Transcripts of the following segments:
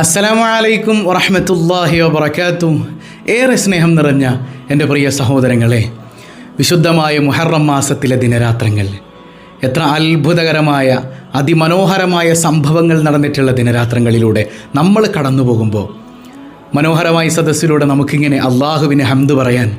അസ്സലാമു അലൈക്കും വറഹമത്തല്ലാഹി വബർക്കാത്തു ഏറെ സ്നേഹം നിറഞ്ഞ എന്റെ പ്രിയ സഹോദരങ്ങളെ വിശുദ്ധമായ മുഹറം മാസത്തിലെ ദിനരാത്രങ്ങൾ. എത്ര അത്ഭുതകരമായ അതിമനോഹരമായ സംഭവങ്ങൾ നടന്നിട്ടുള്ള ദിനരാത്രങ്ങളിലൂടെ നമ്മൾ കടന്നു പോകുമ്പോൾ മനോഹരമായ സദസ്സിലൂടെ നമുക്കിങ്ങനെ അള്ളാഹുവിനെ ഹംദ് പറയാൻ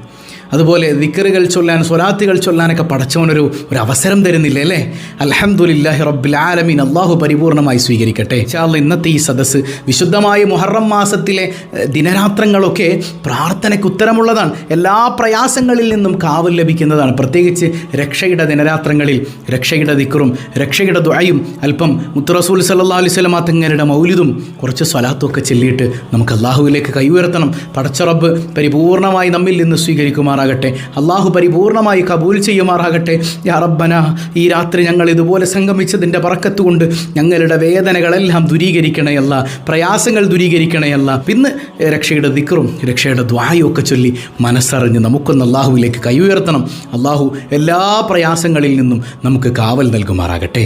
അതുപോലെ ദിക്കറുകൾ ചൊല്ലാൻ സ്വലാത്തുകൾ ചൊല്ലാനൊക്കെ പടച്ചവനൊരു ഒരു അവസരം തരുന്നില്ലേ അല്ലേ? അലഹമുല്ലാഹി റബ്ബിൽ ആലമീൻ. അള്ളാഹു പരിപൂർണമായി സ്വീകരിക്കട്ടെ. ചാൽ ഇന്നത്തെ ഈ സദസ്സ് വിശുദ്ധമായ മുഹറം മാസത്തിലെ ദിനരാത്രങ്ങളൊക്കെ പ്രാർത്ഥനയ്ക്ക് ഉത്തരമുള്ളതാണ്. എല്ലാ പ്രയാസങ്ങളിൽ നിന്നും കാവൽ ലഭിക്കുന്നതാണ്. പ്രത്യേകിച്ച് രക്ഷയുടെ ദിനരാത്രങ്ങളിൽ രക്ഷയുടെ ദിക്കറും രക്ഷയുടെ ദുആയും അല്പം മുത്തുറസൂൽ സല്ലാ അലൈഹി സ്വലമാ തങ്ങളുടെ മൗലിതും കുറച്ച് സ്വലാത്തും ഒക്കെ ചെല്ലിയിട്ട് നമുക്ക് അള്ളാഹുവിലേക്ക് കൈ ഉയർത്തണം. പടച്ചറബ് പരിപൂർണമായി നമ്മിൽ നിന്ന് സ്വീകരിക്കുമാറാകട്ടെ അള്ളാഹു പരിപൂർണമായി കബൂൽ ചെയ്യുമാറാകട്ടെ. യാ ഈ രാത്രി ഞങ്ങൾ ഇതുപോലെ സംഗമിച്ചതിന്റെ പറക്കത്തുകൊണ്ട് ഞങ്ങളുടെ വേദനകളെല്ലാം ദൂരീകരിക്കണയല്ല പ്രയാസങ്ങൾ ദൂരീകരിക്കണയല്ല പിന്നെ രക്ഷയുടെ ദിക്കറും രക്ഷയുടെ ദ്വായും ഒക്കെ ചൊല്ലി മനസ്സറിഞ്ഞ് നമുക്കൊന്ന് അള്ളാഹുവിലേക്ക് കൈ ഉയർത്തണം അള്ളാഹു എല്ലാ പ്രയാസങ്ങളിൽ നിന്നും നമുക്ക് കാവൽ നൽകുമാറാകട്ടെ.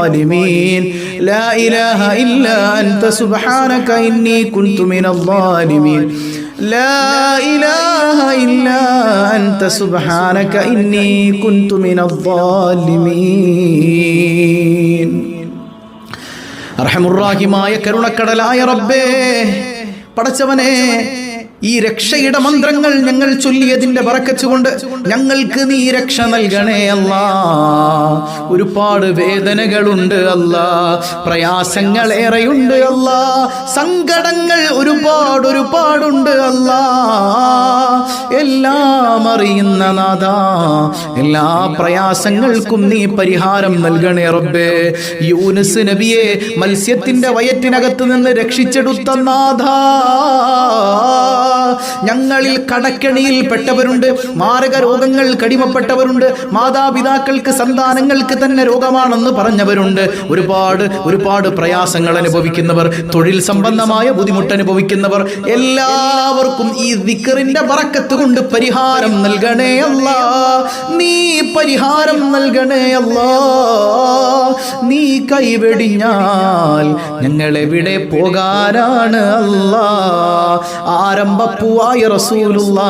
لا إله إلا أنت سبحانك إني كنت من الظالمين لا إله إلا أنت سبحانك إني كنت من الظالمين അർഹമുറാഹിമായ കരുണക്കടലായ റബ്ബേ പടച്ചവനെ ഈ രക്ഷയുടെ മന്ത്രങ്ങൾ ഞങ്ങൾ ചൊല്ലിയതിന്റെ പറക്കച്ചുകൊണ്ട് ഞങ്ങൾക്ക് നീ രക്ഷ നൽകണേ അല്ല. ഒരുപാട് വേദനകളുണ്ട് അല്ല. പ്രയാസങ്ങൾ ഏറെയുണ്ട് അല്ല. സങ്കടങ്ങൾ ഒരുപാട് ഒരുപാടുണ്ട് അല്ല. എല്ലാം അറിയുന്ന നാഥ. എല്ലാ പ്രയാസങ്ങൾക്കും നീ പരിഹാരം നൽകണേ റബ്ബേ. യൂനുസ് നബിയെ മത്സ്യത്തിന്റെ വയറ്റിനകത്ത് നിന്ന് രക്ഷിച്ചെടുത്ത നാഥ. ഞങ്ങളിൽ കടക്കെണിയിൽ പെട്ടവരുണ്ട്. മാരക രോഗങ്ങൾ കടിമപ്പെട്ടവരുണ്ട്. മാതാപിതാക്കൾക്ക് സന്താനങ്ങൾക്ക് തന്നെ രോഗമാണെന്ന് പറഞ്ഞവരുണ്ട്. ഒരുപാട് ഒരുപാട് പ്രയാസങ്ങൾ അനുഭവിക്കുന്നവർ തൊഴിൽ സംബന്ധമായ ബുദ്ധിമുട്ട് അനുഭവിക്കുന്നവർ എല്ലാവർക്കും ഈ ദിക്കറിന്റെ പറക്കത്ത് കൊണ്ട് പരിഹാരം നൽകണേ അല്ല. നീ പരിഹാരം നൽകണേ അല്ല. നീ കൈവെടിഞ്ഞാൽ ഞങ്ങൾ എവിടെ പോകാനാണ് അല്ല. ആരംഭപ്പുവായ റസൂലുള്ള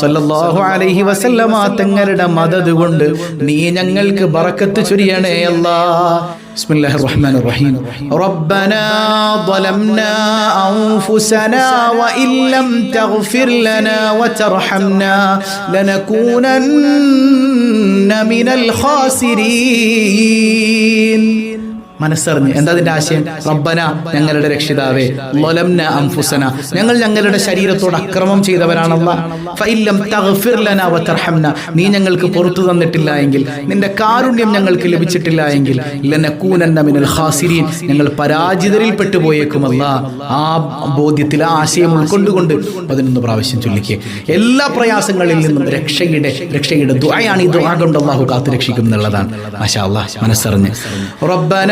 സല്ലല്ലാഹു അലൈഹി വസല്ലമ തങ്ങളുടെ മദത് കൊണ്ട് നീ ഞങ്ങൾക്ക് ബറക്കത്ത് ചൊരിയണേ അല്ലാ بسم الله الرحمن الرحيم ربنا ظلمنا أنفسنا وإن لم تغفر لنا وترحمنا لنكونن من الخاسرين മനസ്സറിഞ്ഞ്. എന്താ അതിന്റെ ആശയം? റബ്ബന ഞങ്ങളുടെ രക്ഷിതാവേ ലൊലംന അംഫുസന ഞങ്ങൾ ഞങ്ങളുടെ ശരീരത്തോട് അക്രമം ചെയ്തവരാണല്ല. ഫൈലം തഗ്ഫിർ ലനാ വതർഹംന. നീ ഞങ്ങൾക്ക് പുറത്തു തന്നിട്ടില്ല എങ്കിൽ നിന്റെ കാരുണ്യം ഞങ്ങൾക്ക് ലഭിച്ചിട്ടില്ല എങ്കിൽ ലനകൂനന്ന മിനൽ ഖാസിരീൻ. ഞങ്ങൾ പരാജിതരിൽ പെട്ടുപോയേക്കുമല്ല ആ ബോധ്യത്തിൽ ആ ആശയം ഉൾക്കൊണ്ടുകൊണ്ട് പതിനൊന്ന് പ്രാവശ്യം ചൊല്ലിക്കേ. എല്ലാ പ്രയാസങ്ങളിൽ നിന്നും രക്ഷയുടെ രക്ഷയുടെ ദുആയാണ് ഈ ദുആ കൊണ്ട് അള്ളാഹു കാത്തു രക്ഷിക്കും എന്നുള്ളതാണ് മാഷാ അല്ലാഹ് മനസ്സറിഞ്ഞ്. റബ്ബന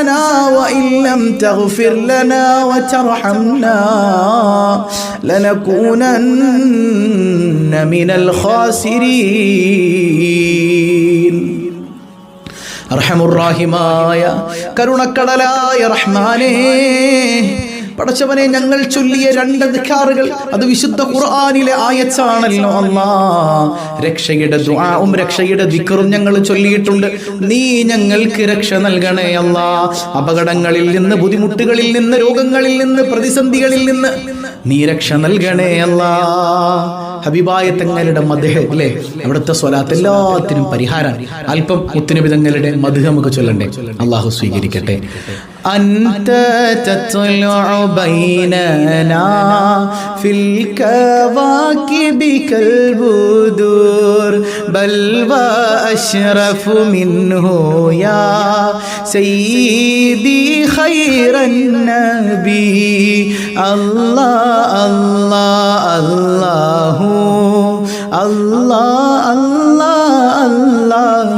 أنفسنا وإن لم تغفر لنا وترحمنا لنكونن من الخاسرين അർഹമുറാഹിമായ കരുണക്കടലായ റഹ്മാനേ പടച്ചവനെ ഞങ്ങൾ ചൊല്ലിയ രണ്ട് നിഖാറുകൾ അത് വിശുദ്ധ ഖുർആാനിലെ ആയച്ചാണല്ലോ അല്ലാ. രക്ഷയുടെ ദുആവും രക്ഷയുടെ ദിക്കറും ഞങ്ങൾ ചൊല്ലിയിട്ടുണ്ട്. നീ ഞങ്ങൾക്ക് രക്ഷ നൽകണേ അല്ലാ. അപകടങ്ങളിൽ നിന്ന് ബുദ്ധിമുട്ടുകളിൽ നിന്ന് രോഗങ്ങളിൽ നിന്ന് പ്രതിസന്ധികളിൽ നിന്ന് നീ രക്ഷ നൽകണേ അല്ലാ. ഹബീബായ തങ്ങളുടെ മധുഹ അല്ലേ? അവിടുത്തെ സ്വലാത്ത് എല്ലാത്തിനും പരിഹാരം. അല്പം മുത്തുനബി തങ്ങളുടെ മധുഹ നമുക്ക് ചൊല്ലണ്ടേ? അള്ളാഹു സ്വീകരിക്കട്ടെ. أنت تطلع بيننا في الكواكب كالبدور بل وأشرف منه يا سيدي خير النبي. الله الله الله الله الله الله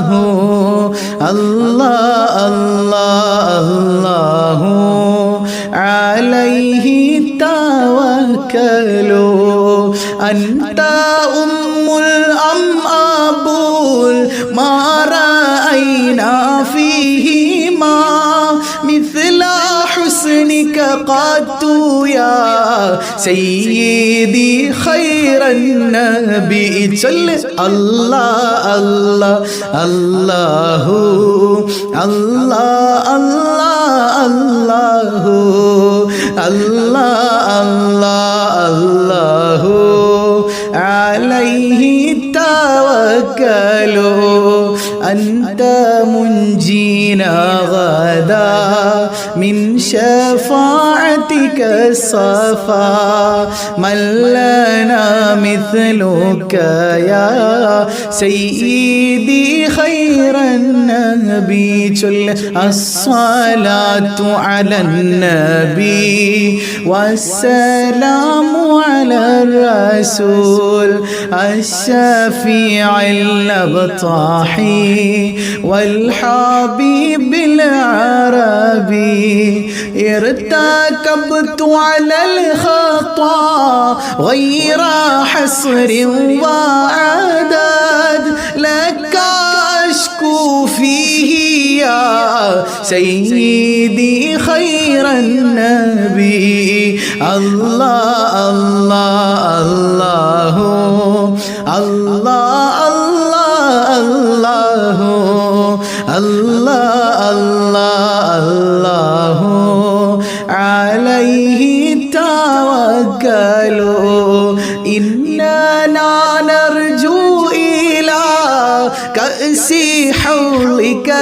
الله الله അല്ലാഹു അലൈഹി തവക്കലു അൻ قد يا سيدي خير النبي. صل الله الله الله الله الله الله الله الله الله عليه توكلوا أنت منجينا غدا. من شفاعتك الصفا من لنا مثلك يا سيدي خير النبي. جل الصلاة على النبي والسلام على الرسول الشفيع الأبطاحي والحبيب العربي. ارتكبت على الخطا غير حصر وعدد لك أشكو فيه يا سيدي خير النبي. الله الله الله الله الله الله الله الله الله.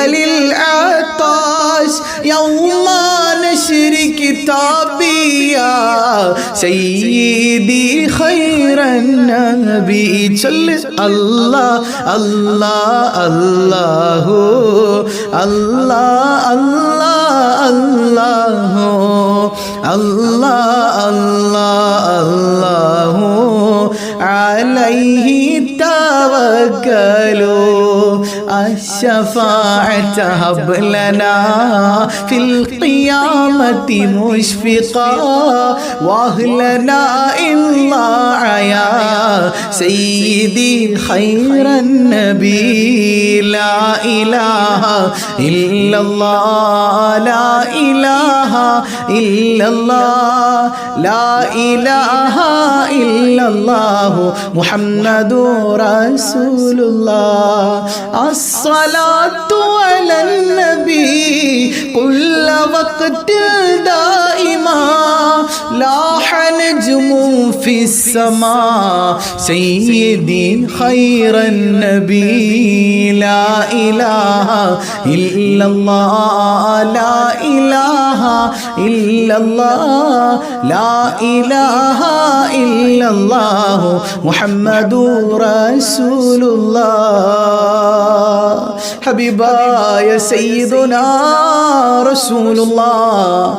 للعطاش يوم نشر كتابي يا سيدي خير النبي صل الله الله الله الله الله الله الله الله الله عليه توكلوا الشفاعة هب لنا في القيامة مشفقا. وأهلنا إلا يا سيدي خير النبي. لا إله إلا الله. لا إله إلا الله. لا إله إلا الله. محمد رسول الله. الصلاة على النبي كل وقت دائما لاح نجم في السماء سيدي خير النبي لا إله إلا الله لا إله إلا الله لا إله إلا الله محمد رسول الله ഹബീബായ സയ്യിദുന റസൂലുള്ളാഹ്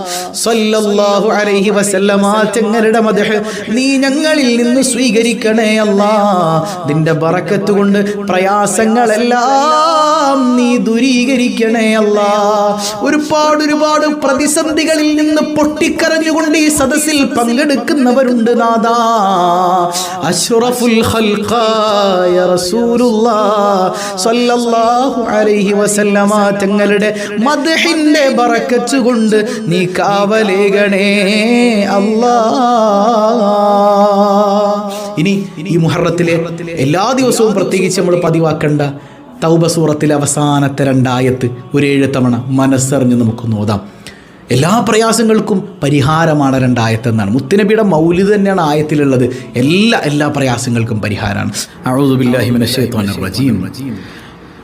സല്ലല്ലാഹു അലൈഹി വസല്ലമ തങ്ങളുടെ മദഹ് നീ ഞങ്ങളിൽ നിന്ന് സ്വീകരിക്കണേ അല്ലാ. നിന്റെ ബറക്കത്ത് കൊണ്ട് പ്രയാസങ്ങളെല്ലാം നീ ദൂരീകരിക്കണേ അല്ലാ. ഒരുപാട് ഒരുപാട് പ്രതിസന്ധികളിൽ നിന്ന് പൊട്ടിക്കരഞ്ഞുകൊണ്ട് ഈ സദസ്സിൽ പങ്കെടുക്കുന്നവരുണ്ട് നാദാ. അഷ്റഫുൽ ഖൽഖായ റസൂലുള്ളാ സല്ലല്ലാഹു അലൈഹി വസല്ലമ. തങ്ങളുടെ മദ്ഹിന്റെ ബറക്കത്ത് കൊണ്ട് നീ കാവലേകണേ അല്ലാ. ഇനി ഈ മുഹറത്തിലെ എല്ലാ ദിവസവും പ്രത്യേകിച്ച് നമ്മൾ പതിവാക്കേണ്ട തൗബ സൂറത്തിലെ അവസാനത്തെ രണ്ടായത്ത് ഒരു ഏഴ് തവണ മനസ്സറിഞ്ഞ് നമുക്ക് നോതാം എല്ലാ പ്രയാസങ്ങൾക്കും പരിഹാരമാണ് രണ്ടായത്ത് എന്നാണ്. മുത്തുനബിയുടെ മൗലിദ് തന്നെയാണ് ആയത്തിലുള്ളത്. എല്ലാ എല്ലാ പ്രയാസങ്ങൾക്കും പരിഹാരമാണ്.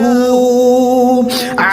له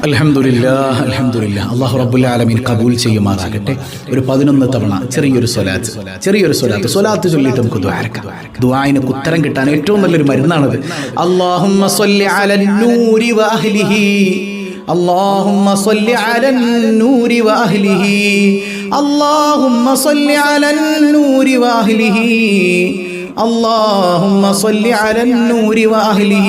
അലഹമുല്ലാ അലഹമുല്ല അള്ളാഹു റബ്ബുൽ ആലമീൻ കബൂൽ ചെയ്യുമാറാകട്ടെ ഒരു പതിനൊന്ന് തവണ ചെറിയൊരു സ്വലാത്ത് ചെറിയൊരു സ്വലാത്ത് സ്വലാത്ത് ചൊല്ലിയിട്ട് നമുക്ക് ദ്വാരക്കാം ദ്വായിന് ഉത്തരം കിട്ടാൻ ഏറ്റവും നല്ലൊരു മരുന്നാണത് അള്ളാഹുമ്മ സ്വല്ലി അലൻ നൂരി വഅഹ്ലിഹി اللهم صل على النور وأهله اللهم صل على النور وأهله اللهم صل على النور وأهله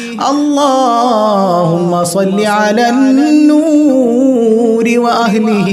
اللهم صل على النور وأهله.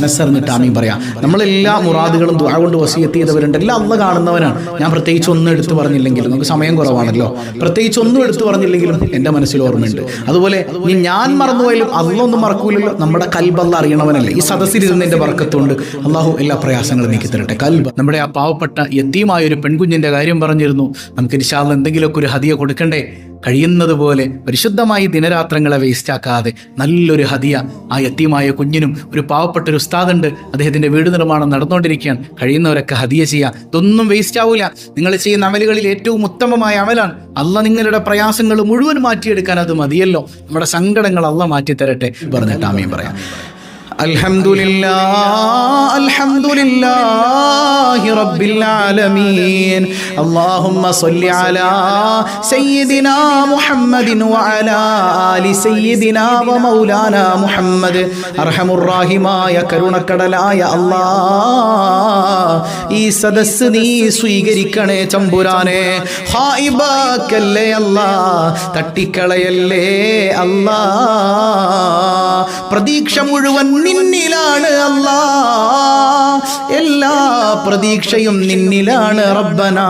മനസ്സറിഞ്ഞിട്ട് ആമീൻ പറയാം. നമ്മളെല്ലാ മുറാദുകളും ദുആ കൊണ്ട് വസീയത്ത് ചെയ്തവരുണ്ട്. എല്ലാം അള്ള കാണുന്നവനാണ്. ഞാൻ പ്രത്യേകിച്ച് ഒന്നും എടുത്തു പറഞ്ഞില്ലെങ്കിലും നമുക്ക് സമയം കുറവാണല്ലോ. പ്രത്യേകിച്ച് ഒന്നും എടുത്തു പറഞ്ഞില്ലെങ്കിലും എന്റെ മനസ്സിൽ ഓർമ്മയുണ്ട്. അതുപോലെ ഇനി ഞാൻ മറന്നുപോയാലും അള്ളൊന്നും മറക്കൂലല്ലോ. നമ്മുടെ കൽബല്ല അറിയണവനല്ലേ. ഈ സദസ്സിലിരുന്നതിന്റെ വർക്കത്തുകൊണ്ട് അള്ളാഹു എല്ലാ പ്രയാസങ്ങളും നീക്കി തരട്ടെ. കൽബ്. നമ്മുടെ ആ പാവപ്പെട്ട യത്തീമായ ഒരു പെൺകുഞ്ഞിന്റെ കാര്യം പറഞ്ഞിരുന്നു. നമുക്ക് നിശാദ് എന്തെങ്കിലുമൊക്കെ ഒരു ഹദിയ കൊടുക്കണ്ടേ? കഴിയുന്നത് പോലെ പരിശുദ്ധമായി ദിനരാത്രങ്ങളെ വേസ്റ്റാക്കാതെ നല്ലൊരു ഹതിയ ആ എത്തിയുമായ കുഞ്ഞിനും ഒരു പാവപ്പെട്ട ഒരു ഉസ്താദുണ്ട്. അദ്ദേഹത്തിന്റെ വീട് നിർമ്മാണം നടന്നുകൊണ്ടിരിക്കുകയാണ്. കഴിയുന്നവരൊക്കെ ഹതിയ ചെയ്യാം ഇതൊന്നും വേസ്റ്റ് ആവില്ല നിങ്ങൾ ചെയ്യുന്ന അമലുകളിൽ ഏറ്റവും ഉത്തമമായ അമലാണ്. അല്ല നിങ്ങളുടെ പ്രയാസങ്ങൾ മുഴുവൻ മാറ്റിയെടുക്കാൻ അത് മതിയല്ലോ. നമ്മുടെ സങ്കടങ്ങൾ അല്ല മാറ്റി തരട്ടെ പറഞ്ഞിട്ട് ആമയും പറയാം. اللهم صل على سيدنا محمد وعلى آل سيدنا ومولانا محمد أرحم الراحماയ കരുണക്കടലായ അല്ലാ ഈ സദസ് നീ സ്വീകരിക്കണേ ചമ്പുരാനെ ഹായിബാക്കല്ലേ അല്ലാ തട്ടിക്കളയല്ലേ അല്ലാ പ്രതീക്ഷ മുഴുവൻ നിന്നിലാണ് അല്ലാ. എല്ലാ പ്രതീക്ഷയും നിന്നിലാണ് റബ്ബന.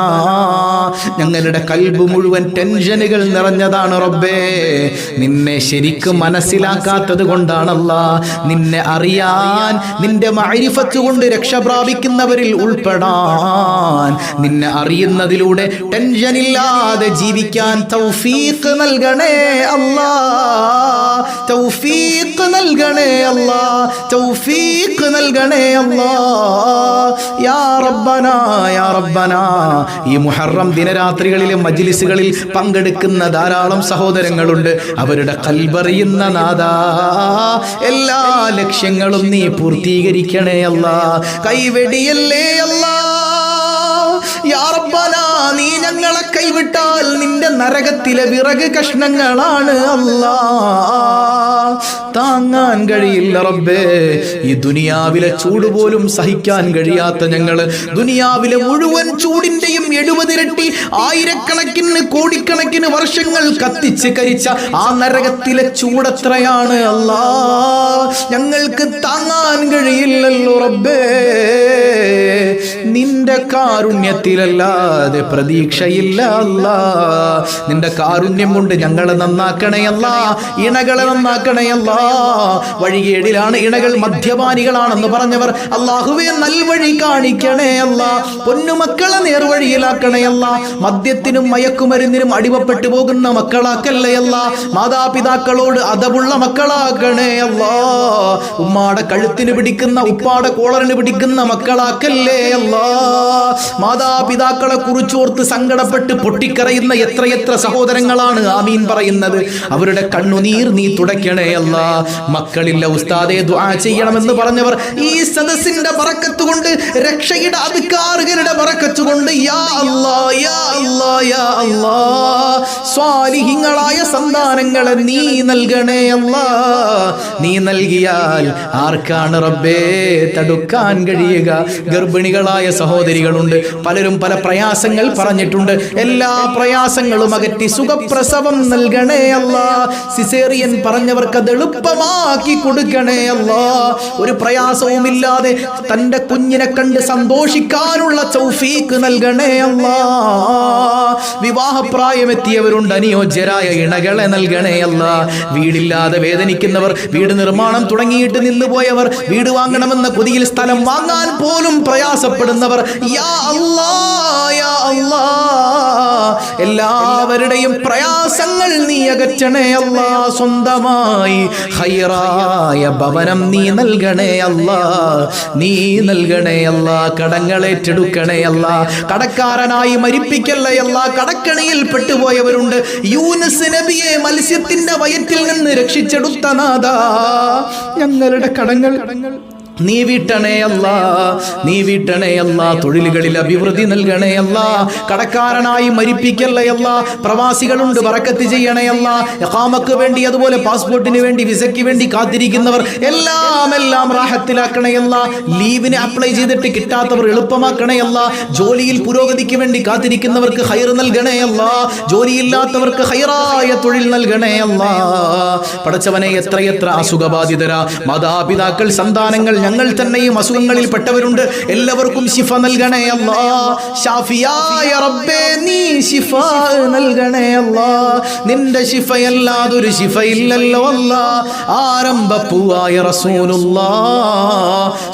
ഞങ്ങളുടെ കൽബ് മുഴുവൻ ടെൻഷനുകൾ നിറഞ്ഞതാണ് റബ്ബേ. നിന്നെ ശരിക്കും മനസ്സിലാക്കാത്തത് കൊണ്ടാണല്ല. നിന്നെ അറിയാൻ നിന്റെ മൈരിഫത്ത് കൊണ്ട് രക്ഷ പ്രാപിക്കുന്നവരിൽ ഉൾപ്പെടാൻ. നിന്നെ അറിയുന്നതിലൂടെ ടെൻഷനില്ലാതെ ജീവിക്കാൻ തൗഫീഖ് നൽകണേ അല്ലാ. തൗഫീഖ് നൽകണേ അല്ലാ. തൗഫീഖ് നൽകണേ അല്ലാ. യാ യാ ഈ മുഹറം ദിനരാത്രികളിലെ മജ്ലിസുകളിൽ പങ്കെടുക്കുന്ന ധാരാളം സഹോദരങ്ങളുണ്ട്. അവരുടെ കൽബറിയുന്ന നാഥ എല്ലാ ലക്ഷ്യങ്ങളും നീ പൂർത്തീകരിക്കണേ അല്ല. കൈവെടിയല്ലേ അല്ല. നീ ഞങ്ങളെ കൈവിട്ടാൽ നിന്റെ നരകത്തിലെ വിറക് കഷ്ണങ്ങളാണ് അല്ലാ. താങ്ങാൻ കഴിയില്ല റബ്ബേ. ഈ ദുനിയാവിലെ ചൂട് പോലും സഹിക്കാൻ കഴിയാത്ത ഞങ്ങൾ ദുനിയാവിലെ മുഴുവൻ ചൂടിന്റെയും എഴുപതിരട്ടി ആയിരക്കണക്കിന് കോടിക്കണക്കിന് വർഷങ്ങൾ കത്തിച്ച് കരിച്ച ആ നരകത്തിലെ ചൂടത്രയാണ് അല്ലാ ഞങ്ങൾക്ക് താങ്ങാൻ കഴിയില്ലല്ലോ റബ്ബേ. നിന്റെ കാരുണ്യത്തിലല്ലാതെ പ്രതീക്ഷയില്ല അല്ല നിന്റെ കാരുണ്യം കൊണ്ട് ഞങ്ങളെ നന്നാക്കണയല്ല ഇണകളെ നന്നാക്കണയല്ല വഴികേടിലാണ് ഇണകൾ മദ്യപാനികളാണെന്ന് പറഞ്ഞവർ അള്ളാഹുവെ നൽവഴി കാണിക്കണേ അല്ല. പൊന്നുമക്കളെ നേർവഴിയിലാക്കണയല്ല മദ്യത്തിനും മയക്കുമരുന്നിനും അടിമപ്പെട്ടു പോകുന്ന മക്കളാക്കല്ലേ അല്ല. മാതാപിതാക്കളോട് അതവുള്ള മക്കളാക്കണേ അല്ല. ഉമ്മാടെ കഴുത്തിന് പിടിക്കുന്ന ഉപ്പാടെ കോളറിന് പിടിക്കുന്ന മക്കളാക്കല്ലേ അല്ല. മാതാപിതാക്കളെ കുറിച്ചോർത്ത് സങ്കടപ്പെട്ട് പൊട്ടിക്കറയുന്ന എത്രയെത്ര സഹോദരങ്ങളാണ് ആമീൻ പറയുന്നത്. അവരുടെ കണ്ണുനീർ നീ തുടയ്ക്കണേ അല്ല. മക്കളില്ല ഉസ്താദെ ദുആ ചെയ്യണമെന്ന് പറഞ്ഞവർ ഈ സദസ്സിന്റെ ബർക്കത്ത് കൊണ്ട് രക്ഷയുടെ അധികാറുകളുടെ ബർക്കത്ത് കൊണ്ട് യാ അല്ലാ യാ അല്ലാ യാ അല്ലാ സ്വാലിഹിങ്ങളായ സന്താനങ്ങളെ നീ നൽകണേ അല്ലാ. നീ നൽകിയാൽ ആർക്കാണ് റബ്ബേ തടുക്കാൻ കഴിയുക? ഗർഭിണികളായ സഹോദരികളുണ്ട് പലരും പല പ്രയാസങ്ങൾ പറഞ്ഞിട്ടുണ്ട്. എല്ലാ പ്രയാസങ്ങളും അകറ്റി സുഖപ്രസവം നൽകണേ അല്ല. സിസേറിയൻ പറഞ്ഞവർക്ക് അത് എളുപ്പമാക്കി കൊടുക്കണേ അല്ല. ഒരു പ്രയാസവുമില്ലാതെ തന്റെ കുഞ്ഞിനെ കണ്ട് സന്തോഷിക്കാനുള്ള ചൗഫീക്ക് നൽകണേ അല്ല. വിവാഹപ്രായമെത്തിയവരുണ്ട് അനുയോജ്യരായ ഇണകളെ നൽകണേ അല്ല. വീടില്ലാതെ വേദനിക്കുന്നവർ വീട് നിർമ്മാണം തുടങ്ങിയിട്ട് നിന്നുപോയവർ വീട് വാങ്ങണമെന്ന കൊതിയിൽ സ്ഥലം വാങ്ങാൻ പോലും പ്രയാസപ്പെടുന്നവർ യാ യാ എല്ലാവരുടെയും പ്രയാസങ്ങൾ നീ അകറ്റണേ അല്ലാ. സ്വന്തമായി ഹൈറായ ഭവനം നീ നൽകണേ അല്ല. നീ നൽകണേ അല്ല. കടങ്ങളേറ്റെടുക്കണേ അല്ല. കടക്കാരനായി മരിപ്പിക്കല്ലേ അല്ല. കടക്കണിയിൽ പെട്ടുപോയവരുണ്ട്. യൂനസ് നബിയെ മത്സ്യത്തിന്റെ വയറ്റിൽ നിന്ന് രക്ഷിച്ചെടുത്ത നാദാ ഞങ്ങളുടെ കടങ്ങൾ കടങ്ങൾ നീ വീട്ടണേ നീ വീട്ടണേ തൊഴിലുകളിൽ അഭിവൃദ്ധി നൽകണേ കടക്കാരനായി മരിപ്പിക്കല്ലേ അല്ല പ്രവാസികളുണ്ട് വറക്കത്ത് ചെയ്യണേ എക്കാമക്ക് വേണ്ടി അതുപോലെ പാസ്പോർട്ടിന് വേണ്ടി വിസയ്ക്ക് വേണ്ടി കാത്തിരിക്കുന്നവർ എല്ലാം എല്ലാം റാഹത്തിലാക്കണേ അല്ല ലീവിന് അപ്ലൈ ചെയ്തിട്ട് കിട്ടാത്തവർ എളുപ്പമാക്കണേ അല്ല ജോലിയിൽ പുരോഗതിക്ക് വേണ്ടി കാത്തിരിക്കുന്നവർക്ക് ഹൈർ നൽകണേ ജോലിയില്ലാത്തവർക്ക് ഹൈറായ തൊഴിൽ നൽകണേ അല്ല. പടച്ചവനെ എത്രയെത്ര അസുഖബാധിതരാ മാതാപിതാക്കൾ സന്താനങ്ങൾ ഞങ്ങൾ തന്നെയും അസുഖങ്ങളിൽ പെട്ടവരുണ്ട്. എല്ലാവർക്കും ശിഫ നൽകണേ അല്ലാ. ഷാഫിയായ റബ്ബേ നീ ശിഫ നൽകണേ അല്ലാ. നിന്റെ ശിഫയല്ലാതൊരു ശിഫയില്ലല്ലോ അല്ല. ആരംഭപ്പൂവായ റസൂലുള്ളാ.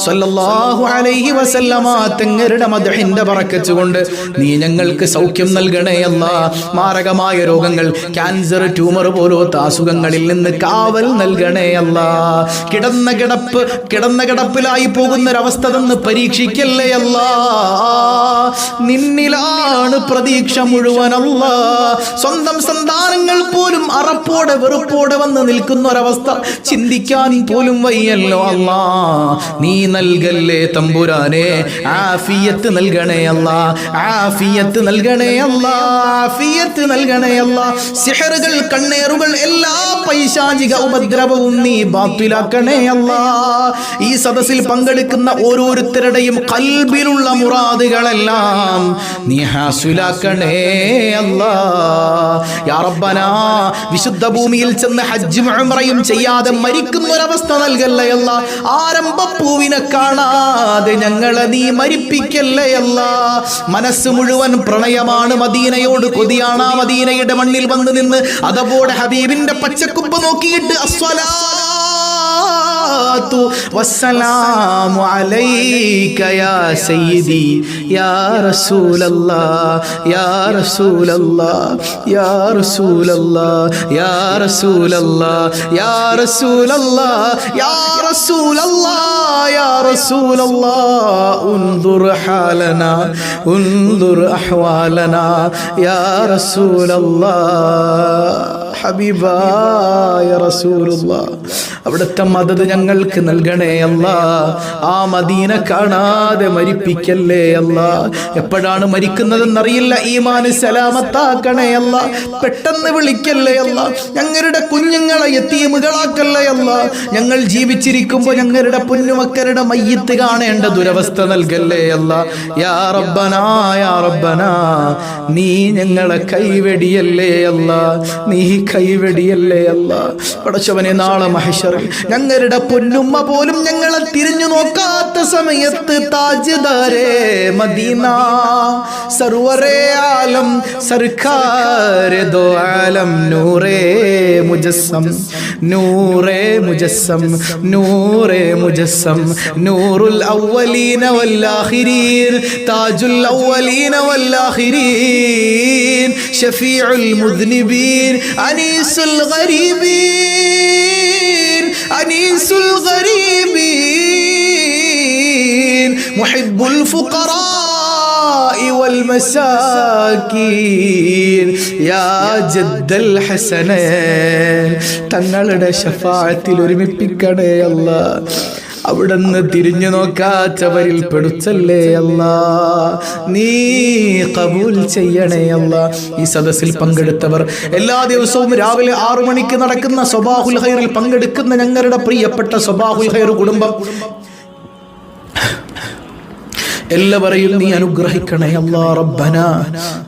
സല്ലല്ലാഹു അലൈഹി വസല്ലമ തങ്ങളുടെ മദഹിന്റെ പറക്കച്ചുകൊണ്ട് കൊണ്ട് നീ ഞങ്ങൾക്ക് സൗഖ്യം നൽകണേ അല്ല. മാരകമായ രോഗങ്ങൾ ക്യാൻസർ ട്യൂമർ പോലത്തെ അസുഖങ്ങളിൽ നിന്ന് കാവൽ നൽകണേ അല്ല. കിടന്ന കിടപ്പ് കിടന്ന കിടപ്പ് കിടപ്പിലായി പോകുന്ന ഒരവസ്ഥ തന്ന് പരീക്ഷിക്കല്ലേ അല്ല? നിന്നിലാണ് പ്രതീക്ഷ മുഴുവനല്ല സ്വന്തം സന്താനങ്ങൾ പോലും അറപ്പോടെ വെറുപ്പോടെ വന്ന് നിൽക്കുന്ന ഒരവസ്ഥ ചിന്തിക്കാൻ പോലും വയ്യല്ലോ അല്ല. നീ നൽകല്ലേ തമ്പുരാനെ? ആഫിയത്ത് നൽകണേ അല്ല. ആഫിയത്ത് നൽകണേ അല്ല. ആഫിയത്ത് നൽകണേ അല്ല. സിഹറുകൾ കണ്ണേറുകൾ എല്ലാ പൈശാചിക ഉപദ്രവവും നീ ബാത്തിലാക്കണേ അല്ല. ഈ സദസ്സിൽ പങ്കെടുക്കുന്ന ഓരോരുത്തരുടെയും കൽബിലുള്ള മുറാദുകളെല്ലാം നീ ഹാസുലാക്കണേ അല്ലാ. യാ റബ്ബനാ വിശുദ്ധ ഭൂമിയിൽ ചെന്ന് ഹജ്ജും ഉംറയും ചെയ്യാതെ മരിക്കുന്ന ഒരവസ്ഥ നൽകല്ലേ അല്ല. ആരംഭപ്പൂവിനെ കാണാതെ ഞങ്ങളെ നീ മരിപ്പിക്കല്ലേ അല്ല. മനസ്സ് മുഴുവൻ പ്രണയമാണ് മദീനയോട് കൊതിയാണ് മദീനയുടെ മണ്ണിൽ വന്ന് നിന്ന്. അതപോലെ ഹബീബിന്റെ പച്ചക്കുപ്പ് നോക്കിയിട്ട് അസ്വലാ والسلام عليك يا سيدي يا رسول الله يا رسول الله يا رسول الله يا رسول الله يا رسول الله يا رسول الله يا رسول الله انظر حالنا انظر احوالنا يا رسول الله ഹബീബായ റസൂലുള്ള. അവിടുത്തെ മദത് ഞങ്ങൾക്ക് നൽകണേ അല്ല. ആ മദീന കാണാതെ മരിപ്പിക്കല്ലേ അല്ല. എപ്പോഴാണ് മരിക്കുന്നതെന്നറിയില്ല. ഈമാന് സലാമത്താക്കണേ അല്ല. പെട്ടെന്ന് വിളിക്കല്ലേ അല്ല. ഞങ്ങളുടെ കുഞ്ഞുങ്ങളെ എത്തിയമുകളാക്കല്ലേ അല്ല. ഞങ്ങൾ ജീവിച്ചിരിക്കുമ്പോൾ ഞങ്ങളുടെ പൊന്നുമക്കളുടെ മയ്യത്ത് കാണേണ്ട ദുരവസ്ഥ നൽകല്ലേ അല്ല. യാ റബ്ബനാ യാ റബ്ബനാ. നീ ഞങ്ങളെ കൈവെടിയല്ലേ അല്ല. നീ കൈവെടിയല്ലേ അല്ല? പടച്ചവനെ നാളെ മഹേശ്വറിൽ ഞങ്ങളുടെ പൊന്നുമ്മ പോലും ഞങ്ങളെ തിരിഞ്ഞു നോക്കാത്ത സമയത്ത് താജ്ദാരേ മദീന സർവറേ ആലം സർക്കാരെ ദോ ആലം നൂറേ മുജസ്സം നൂറേ മുജസ്സം നൂറേ മുജസ്സം. നൂറുൽ അവലീന വല്ലാഹിരീൻ താജുൽ അവലീന വല്ലാഹിരീൻ ഷഫീഉൽ മുദ്നിബീൻ അനീസുൽ ഗരീബീൻ അനീസുൽ ഗരീബീൻ മുഹിബ്ബുൽ ഫുഖറാ والمساكين يا جد الحسنين തങ്ങളുടെ ഷഫാഅത്തിൽ ഒരുമിപ്പിക്കണേ അല്ല അവിടുന്ന് തിരിഞ്ഞു നോക്കാത്തവരിൽ പെടുത്തല്ലേ അല്ല? നീ കബൂൽ ചെയ്യണേ അല്ല? ഈ സദസ്സിൽ പങ്കെടുത്തവർ എല്ലാ ദിവസവും രാവിലെ ആറു മണിക്ക് നടക്കുന്ന സ്വബാഹുൽ ഹൈറിൽ പങ്കെടുക്കുന്ന ഞങ്ങളുടെ പ്രിയപ്പെട്ട സ്വബാഹുൽ ഹൈർ കുടുംബം. എല്ലാവരെയും നീ അനുഗ്രഹിക്കണേ അല്ലാ റബ്ബന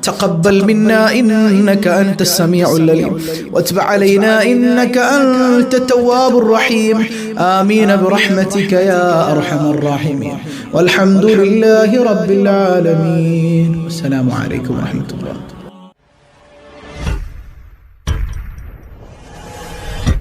തഖബ്ബൽ മിന്നാ ഇന്നക അൻത സമീഉൽ അലീം വത്ബ അലൈനാ ഇന്നക അൻത തവ്വാബുർ റഹീം ആമീൻ برحمتك يا ارحم الراحمين والحمد لله رب العالمين والسلام عليكم ورحمه الله